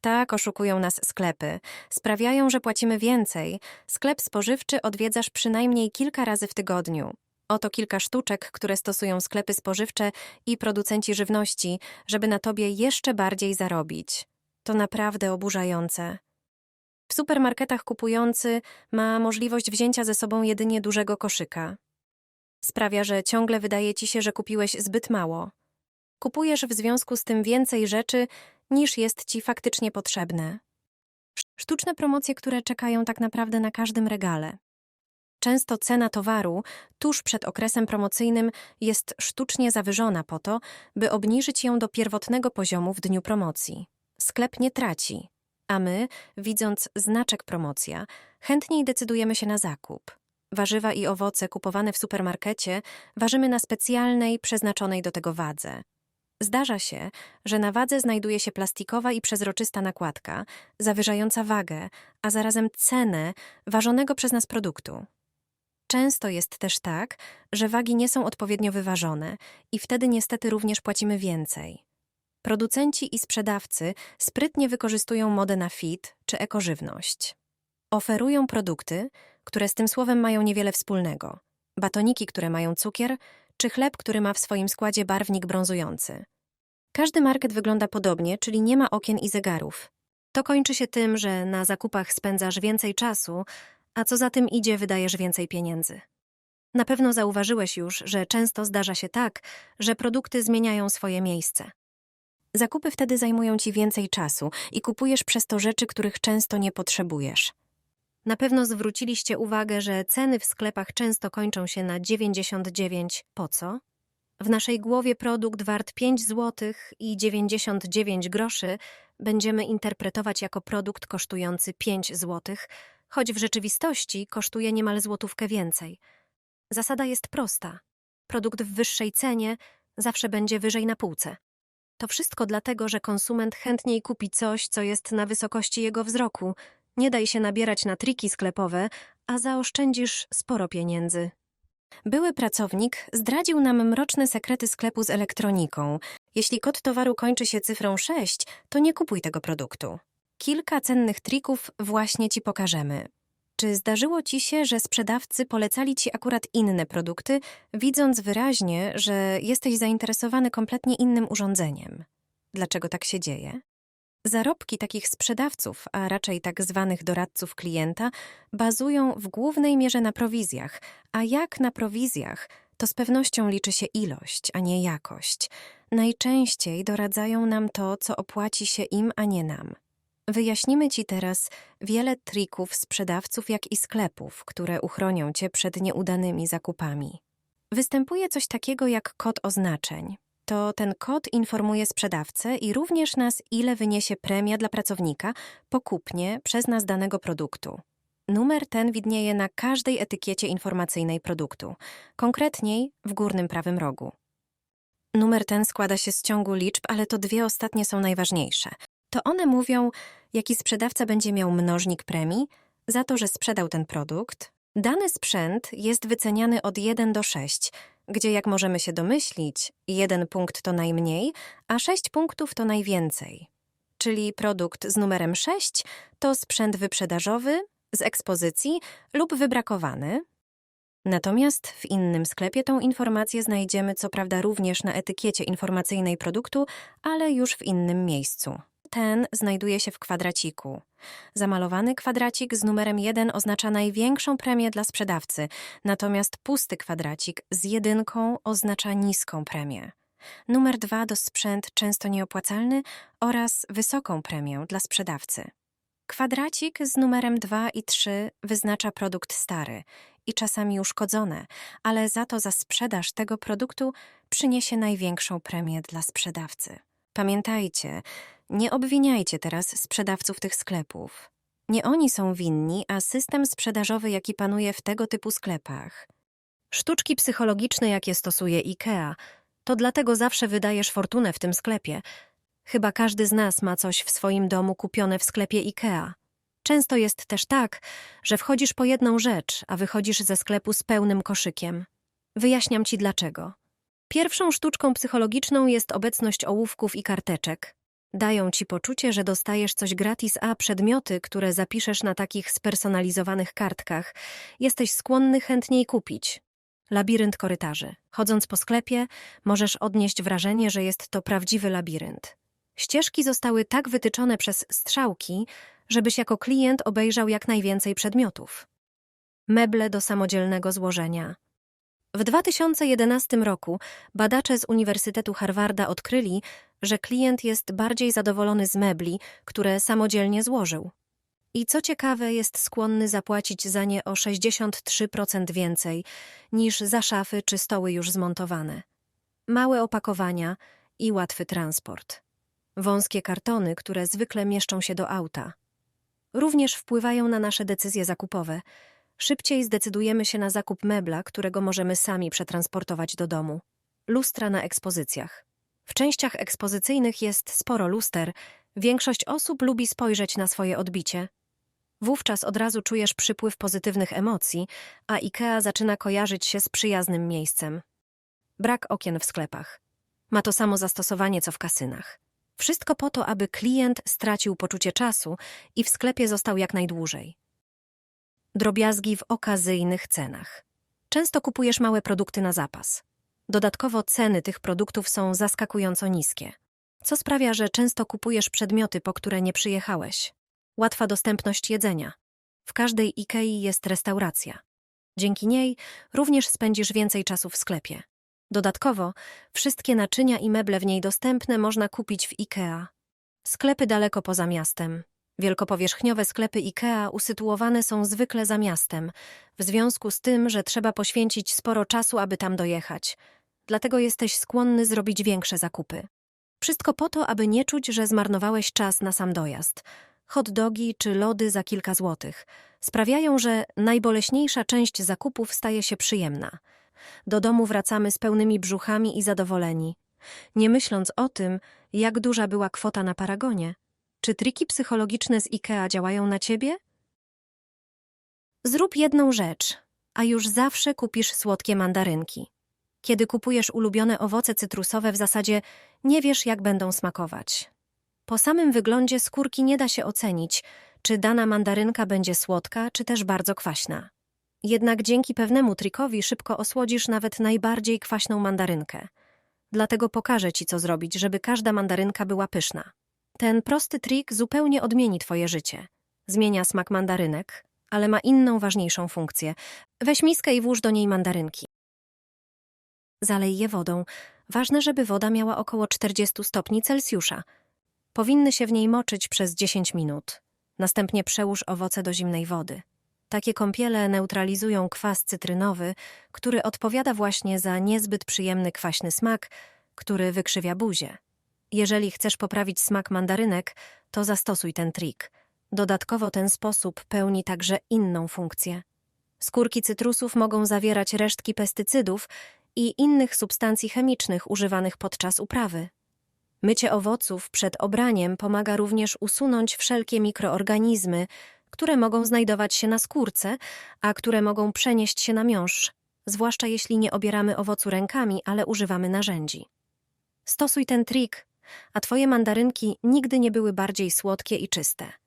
Tak oszukują nas sklepy. Sprawiają, że płacimy więcej. Sklep spożywczy odwiedzasz przynajmniej kilka razy w tygodniu. Oto kilka sztuczek, które stosują sklepy spożywcze i producenci żywności, żeby na tobie jeszcze bardziej zarobić. To naprawdę oburzające. W supermarketach kupujący ma możliwość wzięcia ze sobą jedynie dużego koszyka. Sprawia, że ciągle wydaje ci się, że kupiłeś zbyt mało. Kupujesz w związku z tym więcej rzeczy, niż jest ci faktycznie potrzebne. Sztuczne promocje, które czekają tak naprawdę na każdym regale. Często cena towaru tuż przed okresem promocyjnym jest sztucznie zawyżona po to, by obniżyć ją do pierwotnego poziomu w dniu promocji. Sklep nie traci, a my, widząc znaczek promocja, chętniej decydujemy się na zakup. Warzywa i owoce kupowane w supermarkecie ważymy na specjalnej, przeznaczonej do tego wadze. Zdarza się, że na wadze znajduje się plastikowa i przezroczysta nakładka, zawyżająca wagę, a zarazem cenę ważonego przez nas produktu. Często jest też tak, że wagi nie są odpowiednio wyważone i wtedy niestety również płacimy więcej. Producenci i sprzedawcy sprytnie wykorzystują modę na fit czy ekożywność. Oferują produkty, które z tym słowem mają niewiele wspólnego. Batoniki, które mają cukier, czy chleb, który ma w swoim składzie barwnik brązujący. Każdy market wygląda podobnie, czyli nie ma okien i zegarów. To kończy się tym, że na zakupach spędzasz więcej czasu, a co za tym idzie, wydajesz więcej pieniędzy. Na pewno zauważyłeś już, że często zdarza się tak, że produkty zmieniają swoje miejsce. Zakupy wtedy zajmują ci więcej czasu i kupujesz przez to rzeczy, których często nie potrzebujesz. Na pewno zwróciliście uwagę, że ceny w sklepach często kończą się na 99 po co? W naszej głowie produkt wart 5 zł i 99 groszy będziemy interpretować jako produkt kosztujący 5 zł, choć w rzeczywistości kosztuje niemal złotówkę więcej. Zasada jest prosta. Produkt w wyższej cenie zawsze będzie wyżej na półce. To wszystko dlatego, że konsument chętniej kupi coś, co jest na wysokości jego wzroku. Nie daj się nabierać na triki sklepowe, a zaoszczędzisz sporo pieniędzy. Były pracownik zdradził nam mroczne sekrety sklepu z elektroniką. Jeśli kod towaru kończy się cyfrą 6, to nie kupuj tego produktu. Kilka cennych trików właśnie ci pokażemy. Czy zdarzyło ci się, że sprzedawcy polecali ci akurat inne produkty, widząc wyraźnie, że jesteś zainteresowany kompletnie innym urządzeniem? Dlaczego tak się dzieje? Zarobki takich sprzedawców, a raczej tak zwanych doradców klienta, bazują w głównej mierze na prowizjach, a jak na prowizjach, to z pewnością liczy się ilość, a nie jakość. Najczęściej doradzają nam to, co opłaci się im, a nie nam. Wyjaśnimy Ci teraz wiele trików sprzedawców, jak i sklepów, które uchronią Cię przed nieudanymi zakupami. Występuje coś takiego jak kod oznaczeń. To ten kod informuje sprzedawcę i również nas, ile wyniesie premia dla pracownika po kupnie przez nas danego produktu. Numer ten widnieje na każdej etykiecie informacyjnej produktu, konkretniej w górnym prawym rogu. Numer ten składa się z ciągu liczb, ale to dwie ostatnie są najważniejsze. To one mówią, jaki sprzedawca będzie miał mnożnik premii za to, że sprzedał ten produkt. Dany sprzęt jest wyceniany od 1 do 6, gdzie jak możemy się domyślić, jeden punkt to najmniej, a 6 punktów to najwięcej. Czyli produkt z numerem 6 to sprzęt wyprzedażowy, z ekspozycji lub wybrakowany. Natomiast w innym sklepie tą informację znajdziemy co prawda również na etykiecie informacyjnej produktu, ale już w innym miejscu ten znajduje się w kwadraciku. Zamalowany kwadracik z numerem 1 oznacza największą premię dla sprzedawcy, natomiast pusty kwadracik z jedynką oznacza niską premię. Numer 2 to sprzęt często nieopłacalny oraz wysoką premię dla sprzedawcy. Kwadracik z numerem 2 i 3 wyznacza produkt stary i czasami uszkodzone, ale za to za sprzedaż tego produktu przyniesie największą premię dla sprzedawcy. Pamiętajcie, nie obwiniajcie teraz sprzedawców tych sklepów. Nie oni są winni, a system sprzedażowy, jaki panuje w tego typu sklepach. Sztuczki psychologiczne, jakie stosuje IKEA, to dlatego zawsze wydajesz fortunę w tym sklepie. Chyba każdy z nas ma coś w swoim domu kupione w sklepie IKEA. Często jest też tak, że wchodzisz po jedną rzecz, a wychodzisz ze sklepu z pełnym koszykiem. Wyjaśniam ci dlaczego. Pierwszą sztuczką psychologiczną jest obecność ołówków i karteczek. Dają ci poczucie, że dostajesz coś gratis, a przedmioty, które zapiszesz na takich spersonalizowanych kartkach, jesteś skłonny chętniej kupić. Labirynt korytarzy. Chodząc po sklepie, możesz odnieść wrażenie, że jest to prawdziwy labirynt. Ścieżki zostały tak wytyczone przez strzałki, żebyś jako klient obejrzał jak najwięcej przedmiotów. Meble do samodzielnego złożenia. W 2011 roku badacze z Uniwersytetu Harvarda odkryli, że klient jest bardziej zadowolony z mebli, które samodzielnie złożył. I co ciekawe, jest skłonny zapłacić za nie o 63% więcej niż za szafy czy stoły już zmontowane. Małe opakowania i łatwy transport. Wąskie kartony, które zwykle mieszczą się do auta. Również wpływają na nasze decyzje zakupowe. Szybciej zdecydujemy się na zakup mebla, którego możemy sami przetransportować do domu. Lustra na ekspozycjach. W częściach ekspozycyjnych jest sporo luster. Większość osób lubi spojrzeć na swoje odbicie. Wówczas od razu czujesz przypływ pozytywnych emocji, a IKEA zaczyna kojarzyć się z przyjaznym miejscem. Brak okien w sklepach. Ma to samo zastosowanie co w kasynach. Wszystko po to, aby klient stracił poczucie czasu i w sklepie został jak najdłużej. Drobiazgi w okazyjnych cenach. Często kupujesz małe produkty na zapas. Dodatkowo ceny tych produktów są zaskakująco niskie, co sprawia, że często kupujesz przedmioty, po które nie przyjechałeś. Łatwa dostępność jedzenia. W każdej Ikei jest restauracja. Dzięki niej również spędzisz więcej czasu w sklepie. Dodatkowo, wszystkie naczynia i meble w niej dostępne można kupić w IKEA. Sklepy daleko poza miastem. Wielkopowierzchniowe sklepy IKEA usytuowane są zwykle za miastem, w związku z tym, że trzeba poświęcić sporo czasu, aby tam dojechać. Dlatego jesteś skłonny zrobić większe zakupy. Wszystko po to, aby nie czuć, że zmarnowałeś czas na sam dojazd. Hot dogi czy lody za kilka złotych sprawiają, że najboleśniejsza część zakupów staje się przyjemna. Do domu wracamy z pełnymi brzuchami i zadowoleni, nie myśląc o tym, jak duża była kwota na paragonie. Czy triki psychologiczne z IKEA działają na ciebie? Zrób jedną rzecz, a już zawsze kupisz słodkie mandarynki. Kiedy kupujesz ulubione owoce cytrusowe, w zasadzie nie wiesz, jak będą smakować. Po samym wyglądzie skórki nie da się ocenić, czy dana mandarynka będzie słodka, czy też bardzo kwaśna. Jednak dzięki pewnemu trikowi szybko osłodzisz nawet najbardziej kwaśną mandarynkę. Dlatego pokażę ci, co zrobić, żeby każda mandarynka była pyszna. Ten prosty trik zupełnie odmieni twoje życie. Zmienia smak mandarynek, ale ma inną, ważniejszą funkcję. Weź miskę i włóż do niej mandarynki. Zalej je wodą. Ważne, żeby woda miała około 40 stopni Celsjusza. Powinny się w niej moczyć przez 10 minut. Następnie przełóż owoce do zimnej wody. Takie kąpiele neutralizują kwas cytrynowy, który odpowiada właśnie za niezbyt przyjemny kwaśny smak, który wykrzywia buzię. Jeżeli chcesz poprawić smak mandarynek, to zastosuj ten trik. Dodatkowo ten sposób pełni także inną funkcję. Skórki cytrusów mogą zawierać resztki pestycydów i innych substancji chemicznych używanych podczas uprawy. Mycie owoców przed obraniem pomaga również usunąć wszelkie mikroorganizmy, które mogą znajdować się na skórce, a które mogą przenieść się na miąższ, zwłaszcza jeśli nie obieramy owocu rękami, ale używamy narzędzi. Stosuj ten trik, a twoje mandarynki nigdy nie były bardziej słodkie i czyste.